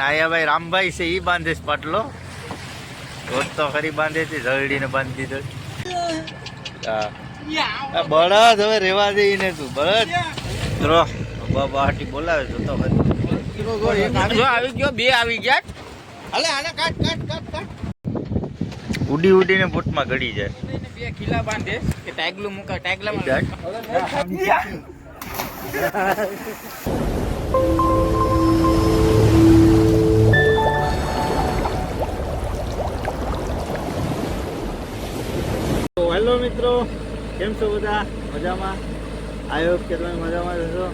નાયાભાઈ રામભાઈ છે ઈ બાંધે છે પાટલો. રોજ તો ખરી બાંધે છે જરડીને બાંધી દીધો. હા. બળદ હવે રેવા દે ને તું બળદ. બાબા બોલાવે છે તો ખરી જો આવી ગયો બે આવી ગયા. અલે આને કાટ કાટ કાટ કાટ. ઉડી ઉડીને બોટમાં ગળી જાય. બે ખીલા બાંધે. કે ટાગલું મૂકા ટાગલામાં હેલો મિત્રો, કેમ છો બધા? મજામાં? આઈ કે તમે મજામાં રહેશો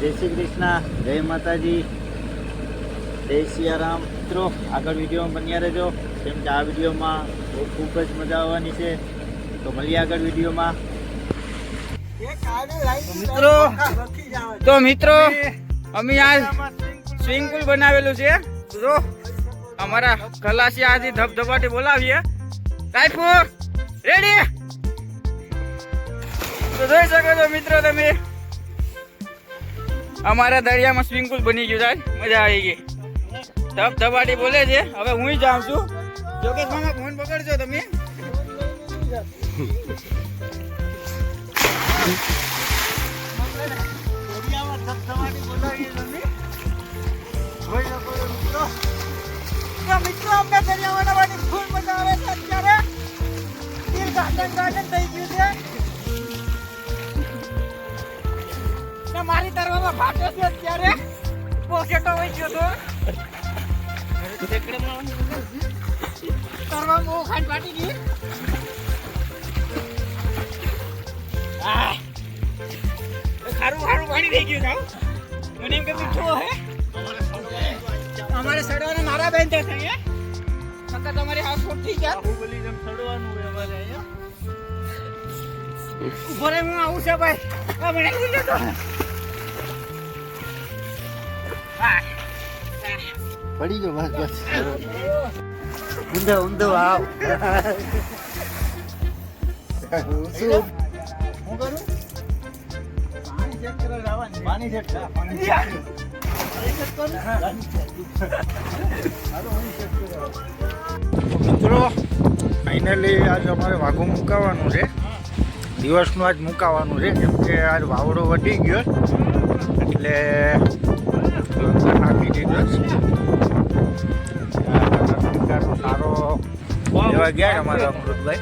જય શ્રી કૃષ્ણ, જય માતાજી. જય સિયારામ મિત્રો, આગળ વિડીયોમાં બન્યા રહેજો. કેમ કે આ વિડીયોમાં બહુ ખૂબ જ મજા આવવાની છે. તો મળીએ આગળ વિડીયોમાં. મિત્રો, તો મિત્રો, અમે આ સ્વિમિંગ પુલ બનાવેલું છે. અમારા ખલાસી આજે ધબધબાટી બોલાવીએ. રાયપુર! રેડી તો જોઈ શકો છો મિત્રો તમે. અમારા દરિયામાં સ્વિમિંગ પુલ બની ગયું સાહેબ મજા આવી ગઈ. ધબધબાટી બોલે છે. હવે હું જાઉં છું. જોકે મામા ફોન પકડજો તમે. મિત્રો અમને દરિયાવાળા માટે ફૂલ મજા છે અત્યારે. થઈ ગયું છે. ને, મારી તરવામાં ફાટે છે અત્યારે. પોકેટો હોય ગયો તો. તરવામાં બહુ ખાંડ ફાટી ગઈ. ખારું ખારું પાણી થઈ ગયું જાવ મને એમ કે હે અમારે સડવાના મારા બેન છે, હે? નકર તમારી હાથ થઈ ગયા. બાહુબલી જેમ ચડવાનું હોય અમારે અહીંયા. ઊભો રહે હું આવું છે ભાઈ. આ મને લઈ લેતો પડી ગયો બસ બસ ઊંધો ઊંધો આવ. શું? હું કરું? પાણી ચેક કરવા જવાનું. પાણી ચેક કર. પાણી ચેક મિત્રો ફાઇનલી આજ અમારે વાઘું મૂકાવાનું છે. દિવસનું આજ મૂકાવાનું છે, કેમ કે આજ વાવડો વધી ગયો. એટલે નાખી દીધો સારો એવા ગયા અમારા અમૃતભાઈ.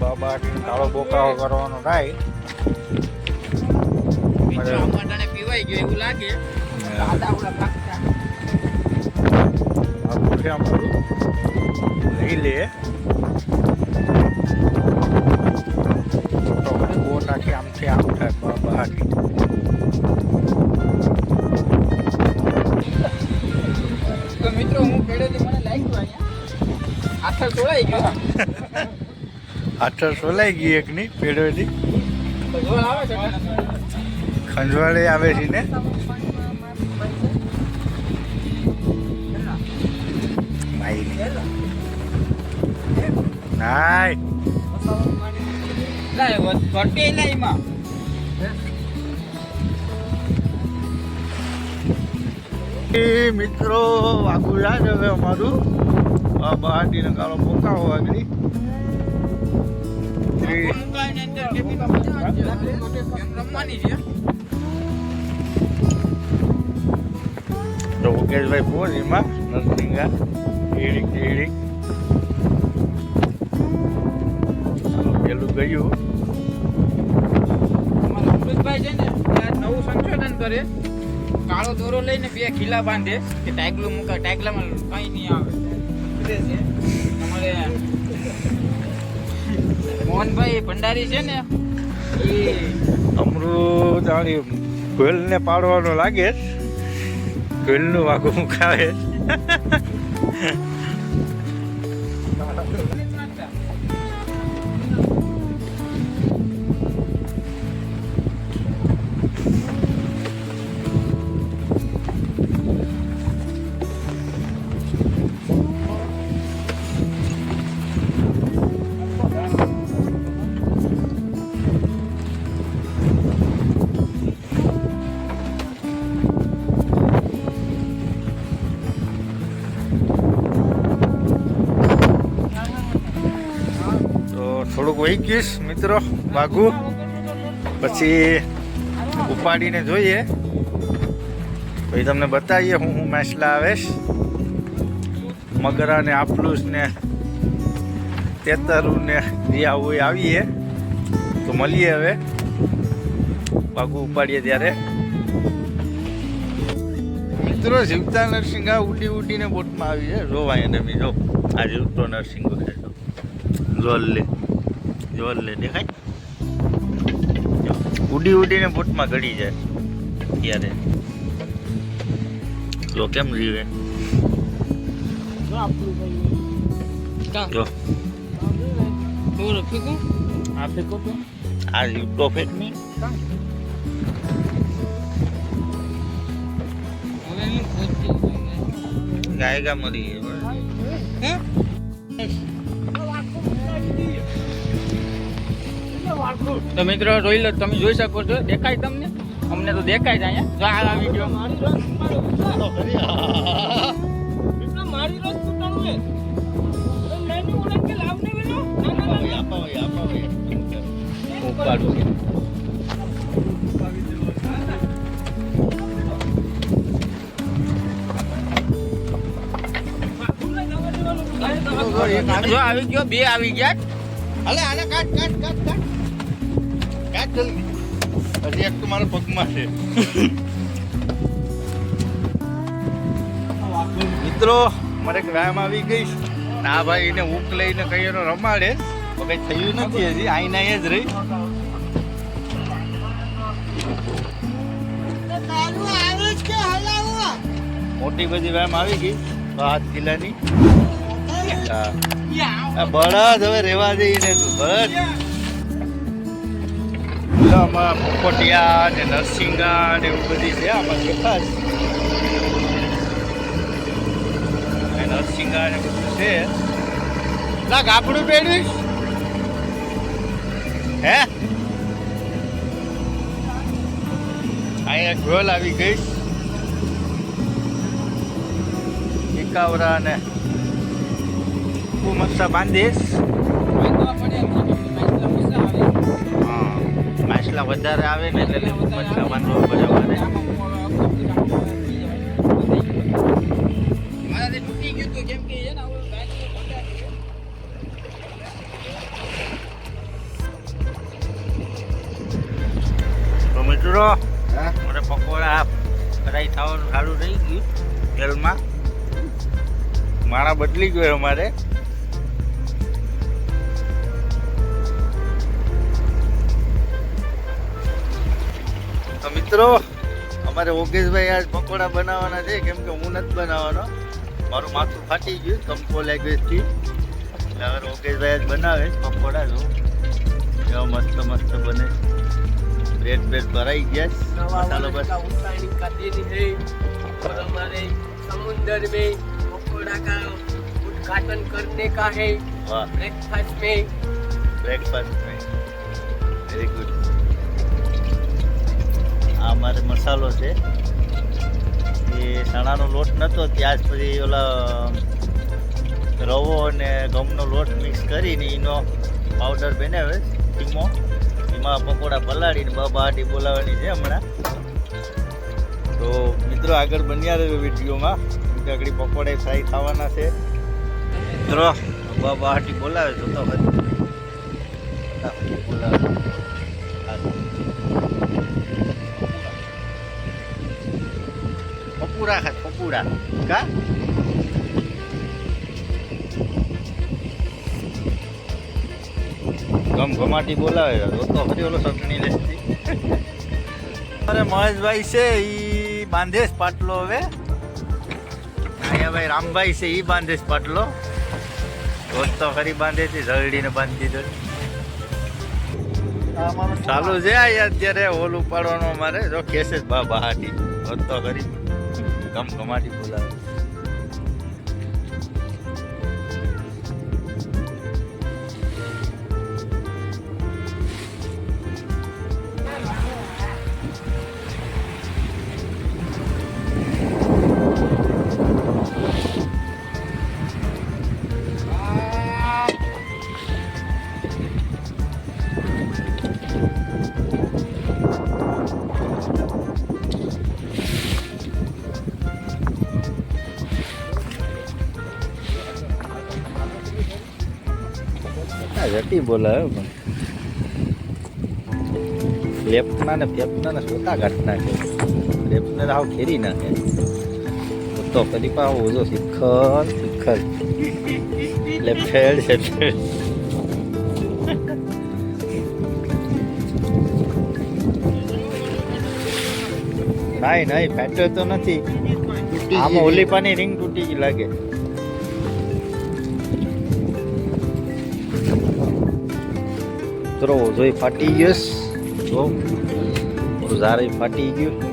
બાબા કાળો બોકાવો કરવાનો થાય. પીવાઈ ગયો એવું લાગે. છે અમારું લઈ લે તો બહુ નાખી આમથી આમ થાય બહાર તો મિત્રો હું ખેડેથી મને લાગ્યું અહીંયા. આથર તોડાઈ ગયો. આઠર સોલાઈ ગઈ એકની છે. ખંજવાળે આવે છે ને? માઈ નાય. લાય ઘટે લાયમાં એ મિત્રો આગું યાદ હવે અમારું. આ બહારથી કાળો પોકાવો આગળ. તો મુકેશભાઈ ફોન એમાં. નરસિંગા એડી એડી પેલું ગયું અમારા અમૃતભાઈ છે ને એ નવું સંશોધન કરે કાળો દોરો લઈને બે ખીલા બાંધે કે ટાઈગલું મૂકા ટાઈગલામાં કઈ નહીં આવે તમારે મોહનભાઈ ભંડારી છે ને એ અમૃત આની કોયલને પાડવાનું લાગે કોયલનું વાઘું મુકાવે Ha, ha, ha. થોડુંક વહી ગઈશ, મિત્રો, વાઘું. પછી ઉપાડીને જોઈએ. પછી તમને બતાવીએ હું હું મેસલા આવેશ. મગરા ને આપલુસ ને તેતરું ને જે આવું આવીએ. તો મળીએ હવે. વાઘું ઉપાડીએ ત્યારે. મિત્રો, જીવતા નરસિંહ આ ઉડી ઉડીને બોટમાં આવી છે જોવાય એને તમે જો આ જીવતો નરસિંહ છે જો. લે જોલ લે દેખાય? ઉડી ઉડીને બોટમાં ગળી જાય. ત્યારે. જો કેમ રીવે? જો આ ફેંકો તો. આ જીવતો ફેક નહીં ગાયગા મરી ગઈ. તો મિત્રો જોઈ લો તમે જોઈ શકો છો દેખાય તમને? અમને તો દેખાય છે અહીંયા. જો આ વીડિયો ઉપાડું જો આવી ગયો બે આવી ગયા. અલે આને કાટ કાટ કાટ કાટ. હજી એક તો મારા પગમાં છે. મિત્રો મારે એક વ્યાયામ આવી ગઈ ના ભાઈ એને ઊક લઈને કઈ એનો રમાડે. તો કઈ થયું નથી હજી આઈના એ જ રહી મોટી બધી વ્યાયામ આવી ગઈ. હાથ કિલ્લાની બળદ હવે રેવા દઈને તું બળદ જો આમાં પોપટિયા ને નરસિંગા ને એવું બધી છે આમાં ચોખાસ નરસિંગા ને બધું છે ના ગાપડું પહેરવીશ હે અહીંયા ઢોલ આવી ગઈ એકાવરા ને મસ્તા બાંધીશ વધારે આવે ને એટલે લીંબુ મરચાં બાંધવા પડે અમારે. મિત્રો મને પકોડા ફ્રાય થવાનું સારું રહી ગયું. તેલમાં? માણા બદલી ગયો અમારે. તો મિત્રો અમારે ઓગેશભાઈ આજ પકોડા બનાવવાના છે કેમ કે હું નથી બનાવવાનો મારું માથું ફાટી ગયું કંપો લેંગ્વેજથી એટલે હવે ઓગેશભાઈ આજ બનાવે છે પકોડા જો એવા મસ્ત મસ્ત બને બ્રેડ બ્રેડ ભરાઈ ગયા છે. મસાલો બસ उत्तरायणी का दिन है और हमारे समुंदर में पकौड़ा का उद्घाटन करने का है વાહ ब्रेकफास्ट में બ્રેકફાસ્ટ વેરી ગુડ આ અમારે મસાલો છે. એ ચણાનો લોટ નહોતો ત્યાં જ પછી ઓલા રવો અને ઘઉંનો લોટ મિક્સ કરીને એનો પાવડર બનાવે ધીમો. એમાં પકોડા પલાળીને બાબાટી બોલાવવાની છે હમણાં. તો મિત્રો આગળ બન્યા રહ્યો વિડીયોમાં. આગળ પકોડા ફ્રાય થવાના છે. મિત્રો બાબાટી બોલાવે, તો બોલાવે પપુડા ખાય પપુડા કા ગમ ઘમાટી બોલાવે તો તો ફરી ઓલો ચટણી લેતી અરે મહેશભાઈ છે ઈ બાંધે જ પાટલો હવે અહીંયા ભાઈ રામભાઈ છે ઈ બાંધે જ પાટલો રોજ તો ખરી બાંધે છે જરડીને બાંધી દીધો ચાલુ છે આ અત્યારે હોલ ઉપાડવાનો અમારે જો કેસે જ બા બહાટી રોજ તો ખરી ગમ ગમાટી બોલાવે. ખોટી બોલાવે પણ. લેફ્ટના ને ફેફના ને સોતા ઘાટ નાખે? લેફ્ટને હાવ ખેરી નાખે. તો ફરી પાછો ઓછો શિખર શિખર. હેડ લેફ્ટ હેડ નહીં નહીં ફેટ્યો તો નથી. આમાં ઓલી પાની રિંગ તૂટી ગઈ લાગે. મિત્રો જોઈ ફાટી ગયો જો ઝારે ફાટી ગયું.